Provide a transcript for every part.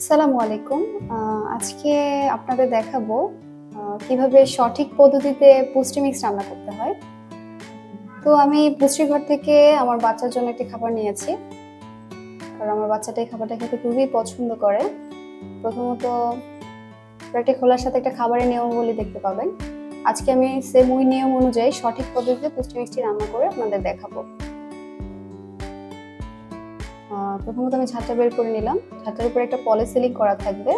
আসসালামু আলাইকুম। আজকে আপনাদের দেখাবো কীভাবে সঠিক পদ্ধতিতে পুষ্টি মিক্স রান্না করতে হয়। তো আমি পুষ্টিঘর থেকে আমার বাচ্চার জন্য একটি খাবার নিয়েছি। কারণ আমার বাচ্চাটা এই খাবারটা খেতে খুবই পছন্দ করে। প্রথমত প্লেটে খোলার সাথে একটা খাবারের নিয়মাবলী দেখতে পাবেন। আজকে আমি সেম ওই নিয়ম অনুযায়ী সঠিক পদ্ধতিতে পুষ্টি মিক্সটি রান্না করে আপনাদের দেখাবো। প্রথমত আমি ছাদটা বের করে নিলাম। ছাদটার উপরে একটা পলিসিলিং করা থাকবে।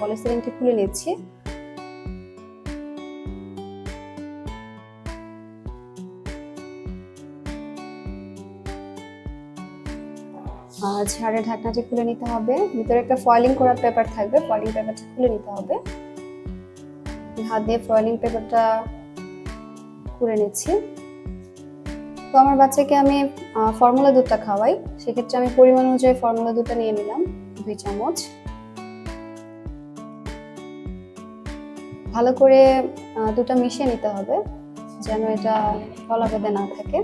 পলিসিলিংটি খুলে নিচ্ছি। ঝাড়ের ঢাকনাটি খুলে নিতে হবে। ভিতরে একটা ফয়েলিং করা পেপার থাকবে। ফয়েলিং পেপারটা খুলে নিতে হবে। হাত দিয়ে ফয়েলিং পেপারটা খুলে নিচ্ছি। তো আমার বাচ্চাকে আমি ফর্মুলা দুধটা খাওয়াই। সেক্ষেত্রে আমি পরিমাণ অনুযায়ী ফর্মুলা দুধটা নিয়ে নিলাম, দুই চামচ। ভালো করে দুধটা মিশিয়ে নিতে হবে, যেন এটা বেঁধে না থাকে।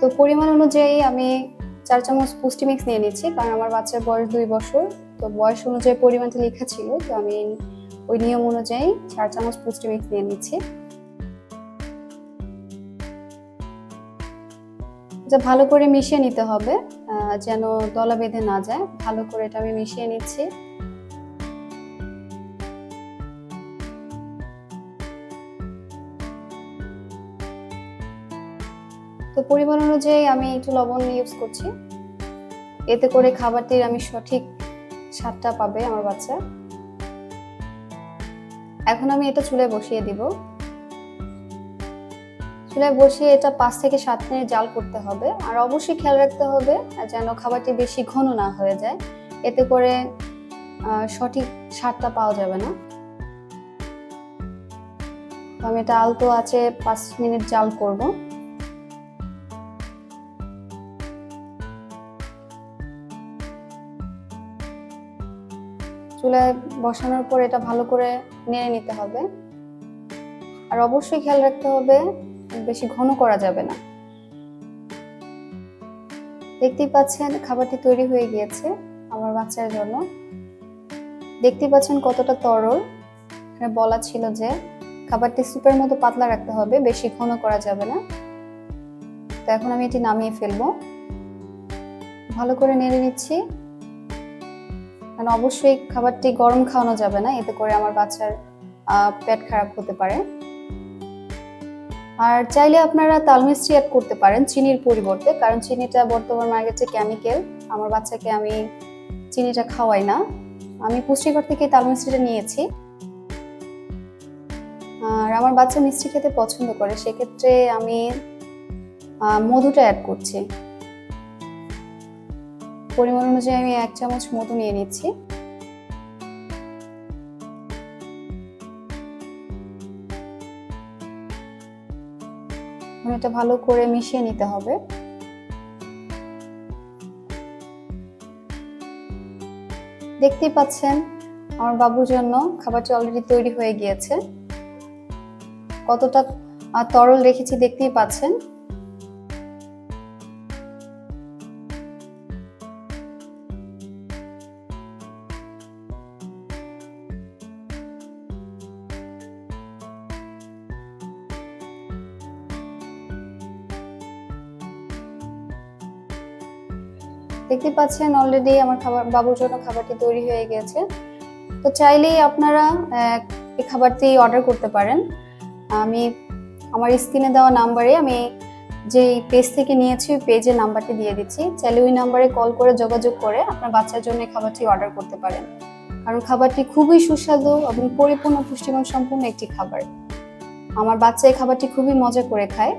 তো পরিমাণ অনুযায়ী আমি চার চামচ পুষ্টি মিক্স নিয়ে নিচ্ছি, কারণ আমার বাচ্চার বয়স দুই বছর। তো বয়স অনুযায়ী পরিমাণটা লেখা ছিল, তো আমি ওই নিয়ম অনুযায়ী চার চামচ পুষ্টি মিক্স নিয়ে নিচ্ছি। এটা ভালো করে মিশিয়ে নিতে হবে যেন দলা বেঁধে না যায়। ভালো করে এটা আমি মিশিয়ে নিচ্ছি। তো পরিমাণ অনুযায়ী আমি একটু লবণ ইউজ করছি। এতে করে খাবারটির আমি সঠিক স্বাদটা পাবে আমার বাচ্চা। এখন আমি এটা চুলে বসিয়ে দিব। চুলে বসিয়ে এটা পাঁচ থেকে সাত মিনিট জাল করতে হবে। আর অবশ্যই খেয়াল রাখতে হবে যেন খাবারটি বেশি ঘন না হয়ে যায়। এতে করে সঠিক স্বাদটা পাওয়া যাবে না। আমি এটা আলতো আছে পাঁচ মিনিট জাল করব। চুলায় বসানোর পর এটা ভালো করে নেড়ে নিতে হবে। আর অবশ্যই খেয়াল রাখতে হবে, বেশি ঘন করা যাবে না। দেখতেই পাচ্ছেন খাবারটি তৈরি হয়ে গিয়েছে আমার বাচ্চার জন্য। দেখতেই পাচ্ছেন কতটা তরল। এখানে বলা ছিল যে খাবারটি স্যুপের মতো পাতলা রাখতে হবে, বেশি ঘন করা যাবে না। তো এখন আমি এটি নামিয়ে ফেলব। ভালো করে নেড়ে নিচ্ছি। কারণ অবশ্যই খাবারটি গরম খাওয়ানো যাবে না, এতে করে আমার বাচ্চার পেট খারাপ হতে পারে। আর চাইলে আপনারা তাল মিষ্টি অ্যাড করতে পারেন চিনির পরিবর্তে, কারণ চিনিটা বর্তমান মার্কেটে কেমিক্যাল আমার বাচ্চাকে আমি চিনিটা খাওয়াই না। আমি পুষ্টিকর থেকে তাল মিষ্টিটা নিয়েছি। আর আমার বাচ্চা মিষ্টি খেতে পছন্দ করে, সেক্ষেত্রে আমি মধুটা অ্যাড করছি। পরিমাণ অনুযায়ী আমি এক চামচ মধু নিয়ে নিচ্ছি। এটা ভালো করে মিশিয়ে নিতে হবে। দেখতেই পাচ্ছেন, আমার বাবুর জন্য খাবারটি অলরেডি তৈরি হয়ে গিয়েছে। কতটা তরল রেখেছি দেখতেই পাচ্ছেন। দেখতে পাচ্ছেন অলরেডি আমার খাবার, বাবুর জন্য খাবারটি তৈরি হয়ে গেছে। তো চাইলেই আপনারা এই খাবারটি অর্ডার করতে পারেন। আমি, আমার স্ক্রিনে দেওয়া নাম্বারে আমি যে পেজ থেকে নিয়েছি, ওই পেজের নাম্বারটি দিয়ে দিচ্ছি। চাইলে ওই নাম্বারে কল করে যোগাযোগ করে আপনার বাচ্চার জন্য এই খাবারটি অর্ডার করতে পারেন। কারণ খাবারটি খুবই সুস্বাদু এবং পরিপূর্ণ পুষ্টিগুণ সম্পূর্ণ একটি খাবার। আমার বাচ্চা এই খাবারটি খুবই মজা করে খায়।